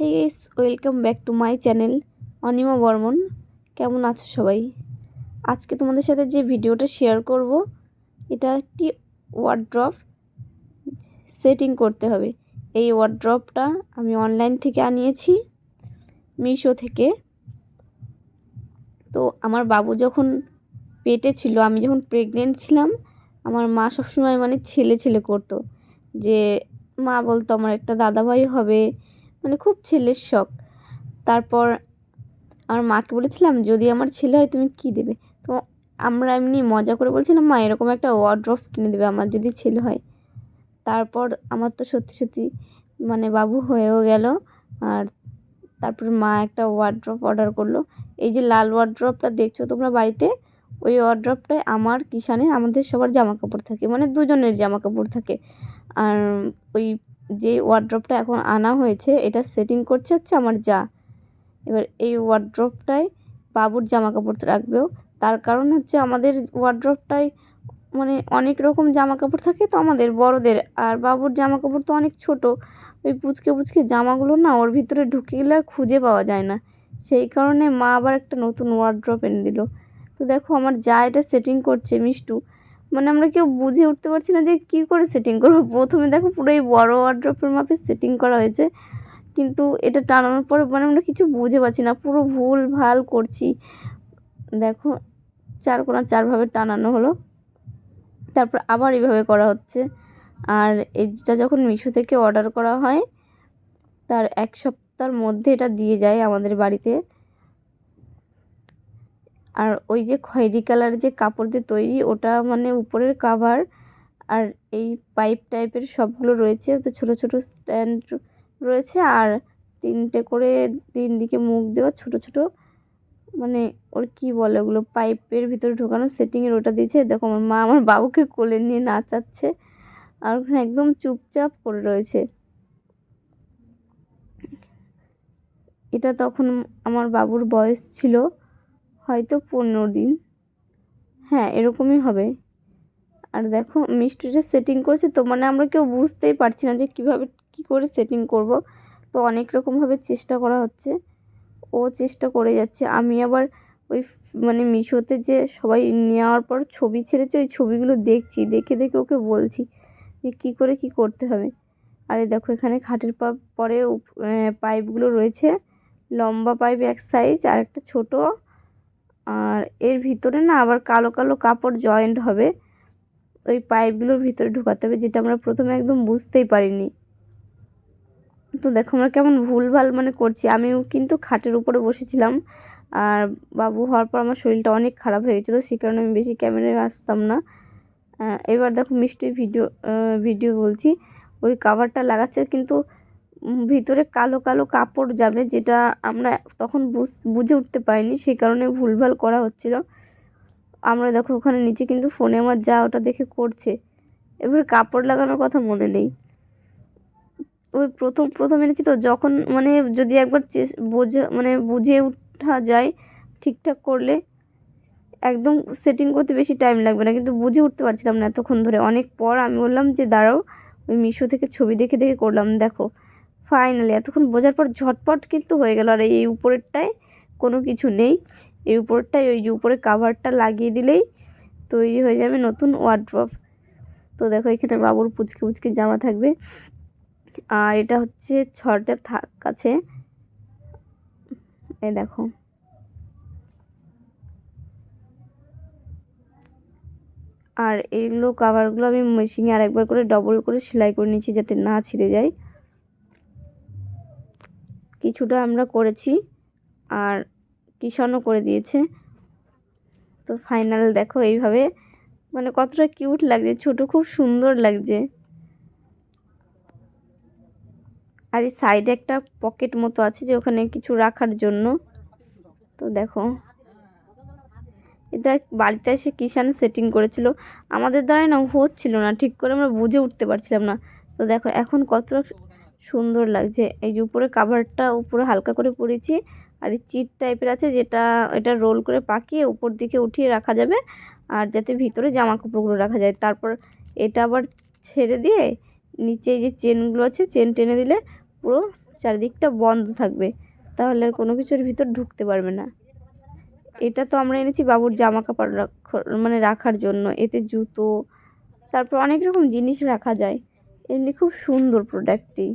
Hey guys welcome back to my channel Anima Barman কেমন আছো সবাই? আজকে তোমাদের সাথে যে ভিডিওটা শেয়ার করব, এটা একটি ওয়ার্ড্রপ সেটিং করতে হবে। এই ওয়ার্ড্রপটা আমি অনলাইন থেকে আনিয়েছি মিশো থেকে। তো আমার বাবু যখন পেটে ছিল, আমি যখন প্রেগনেন্ট ছিলাম, আমার মা সবসময় মানে ছেলে ছেলে করতো। যে, মা বলতো আমার একটা দাদাভাই হবে মানে খুব ছেলের শখ। তারপর আমার মাকে বলেছিলাম, যদি আমার ছেলে হয়, তুমি কি দেবে? তো আমরা এমনি মজা করে বলছিলাম, মা, এরকম একটা ওয়ার্ড্রফ কিনে দেবে আমার যদি ছেলে হয়। তারপর আমার তো সত্যি সত্যি মানে বাবু হয়েও গেল। আর তারপর মা একটা ওয়ার্ড্রপ অর্ডার করল। এই যে লাল ওয়ার্ড্রপটা দেখছ তোমরা বাড়িতে? ওই ওয়ার্ড্রপটায় আমার কিষানের আমাদের সবার জামা কাপড় থাকে। মানে দুজনের জামা কাপড় থাকে। আর ওই যে ওয়ার্ড্রপটা এখন আনা হয়েছে, এটা সেটিং করছে হচ্ছে আমার যা। এবার এই ওয়ার্ড্রপটায় বাবুর জামা কাপড় রাখবেও। তার কারণ হচ্ছে আমাদের ওয়ার্ড্রপটায় মানে অনেক রকম জামা কাপড় থাকে তো আমাদের বড়দের, আর বাবুর জামা কাপড় তো অনেক ছোট। ওই পুচকে পুচকে জামাগুলো না ওর ভিতরে ঢুকে গেলে আর খুঁজে পাওয়া যায় না। সেই কারণে মা আবার একটা নতুন ওয়ার্ড্রপ এনে দিল। তো দেখো আমার যা এটা সেটিং করছে মিষ্টু মানে আমরা কেউ বুঝে উঠতে পারছি না যে কী করে সেটিং করব। প্রথমে দেখো পুরো এই বড়ো ওয়ার্ড্রপের মাপে সেটিং করা হয়েছে। কিন্তু এটা টানানোর পরে মানে আমরা কিছু বুঝে পাচ্ছি না। পুরো ভুল ভালো করছি। দেখো, চার কোনা চারভাবে টানানো হলো। তারপর আবার এইভাবে করা হচ্ছে। আর এটা যখন মিশো থেকে অর্ডার করা হয়, তার এক সপ্তাহের মধ্যে এটা দিয়ে যায় আমাদের বাড়িতে। আর ওই যে খয়েরি কালার যে কাপড় দিয়ে তৈরি, ওটা মানে উপরের কাভার আর এই পাইপ টাইপের সবগুলো রয়েছে। তো ছোট ছোট স্ট্যান্ড রয়েছে আর তিনটে করে তিন দিকে মুখ দেওয়া ছোট ছোট মানে ওর কি বলে ওগুলো পাইপের ভিতরে ঢোকানো সেটিংয়ের ওটা দিয়েছে। দেখো আমার মা আমার বাবুকে কোলে নিয়ে নাচাচ্ছে আর ওখানে একদম চুপচাপ করে রয়েছে। এটা তখন আমার বাবুর বয়স ছিল। হয়তো পনেরো দিন। হ্যাঁ এরকমই হবে। আর দেখো মিষ্টিটা সেটিং করেছে তো মানে আমরা কেউ বুঝতেই পারছি না যে কীভাবে, কী করে সেটিং করব। তো অনেক রকমভাবে চেষ্টা করা হচ্ছে। ও চেষ্টা করে যাচ্ছে। আমি আবার ওই মানে মিশোতে যে সবাই নেওয়ার পর ছবি ছেড়েছে, ওই ছবিগুলো দেখছি। দেখে দেখে ওকে বলছি যে কী করে কি করতে হবে। আরে দেখো, এখানে খাটের পরে পাইপগুলো রয়েছে। লম্বা পাইপ এক সাইজ আর একটা ছোটো আর এর ভিতরে না আবার কালো কালো কাপড় জয়েন্ট হবে। ওই পাইপগুলোর ভিতরে ঢুকাতে হবে, যেটা আমরা প্রথমে একদম বুঝতেই পারিনি। তো দেখো আমরা কেমন ভুলভাল মানে করছি। আমিও কিন্তু খাটের উপরে বসেছিলাম আর বাবু হওয়ার পর আমার শরীরটা অনেক খারাপ হয়ে গেছিল সেই কারণে আমি বেশি ক্যামেরায় আসতাম না। এবার দেখো মিষ্টি ভিডিও ভিডিও বলছি। ওই কাভারটা লাগাচ্ছে কিন্তু ভিতরে কালো কালো কাপড় যাবে, যেটা আমরা তখন বুঝ, বুঝে উঠতে পারিনি সেই কারণে ভুলভাল করা হচ্ছিল। আমরা দেখো ওখানে নিচে কিন্তু ফোনে আমার যা ওটা দেখে করছে। এবার কাপড় লাগানোর কথা মনে নেই। ওই প্রথম প্রথম এনেছি তো, যখন মানে যদি একবার চেস, বোঝা মানে বুঝে ওঠা যায় ঠিকঠাক করলে, একদম সেটিং করতে বেশি টাইম লাগবে না, কিন্তু বুঝে উঠতে পারছিলাম না এতক্ষণ ধরে। অনেক পর আমি বললাম যে, দাঁড়াও, ওই মিশো থেকে ছবি দেখে দেখে করলাম, দেখো। ফাইনালি এতক্ষণ বোঝার পর ঝটপট কিন্তু হয়ে গেল। আর এই উপরেরটায় কোনো কিছু নেই। এই উপরেরটায় ওই যে উপরে কাভারটা লাগিয়ে দিলেই তৈরি হয়ে যাবে নতুন ওয়ার্ড্রপ তো দেখো, এখানে বাবুর পুচকে পুচকে জামা থাকবে। আর এটা হচ্ছে ছটা থাক আছে। এই দেখো। আর এইগুলো কাভারগুলো আমি মেশিনে আরেকবার করে ডবল করে সেলাই করে নিয়েছি যাতে না ছিঁড়ে যায়। কিছুটা আমরা করেছি আর কিষানও করে দিয়েছে। তো ফাইনাল দেখো এইভাবে মানে কতটা কিউট লাগছে, ছোট খুব সুন্দর লাগছে। আর এই সাইডে একটা পকেট মতো আছে যে ওখানে কিছু রাখার জন্য। তো দেখো, এটা বাড়িতে এসে কিষান সেটিং করেছিল। আমাদের দ্বারাই না হচ্ছিল না, ঠিক করে আমরা বুঝে উঠতে পারছিলাম না। তো দেখো, এখন কতটা সুন্দর লাগছে। এই যে উপরে কাভারটা উপরে হালকা করে পরেছি আর এই চিট টাইপের আছে যেটা, এটা রোল করে পাকিয়ে উপর দিকে উঠিয়ে রাখা যাবে আর যাতে ভিতরে জামা কাপড়গুলো রাখা যায়। তারপর এটা আবার ছেড়ে দিয়ে নিচে যে চেনগুলো আছে চেন টেনে দিলে পুরো চারিদিকটা বন্ধ থাকবে। তাহলে আর কোনো কিছুর ভিতর ঢুকতে পারবে না। এটা তো আমরা এনেছি বাবুর জামা কাপড় মানে রাখার জন্য। এতে জুতো, তারপর অনেক রকম জিনিস রাখা যায়। এমনি খুব সুন্দর প্রোডাক্টটি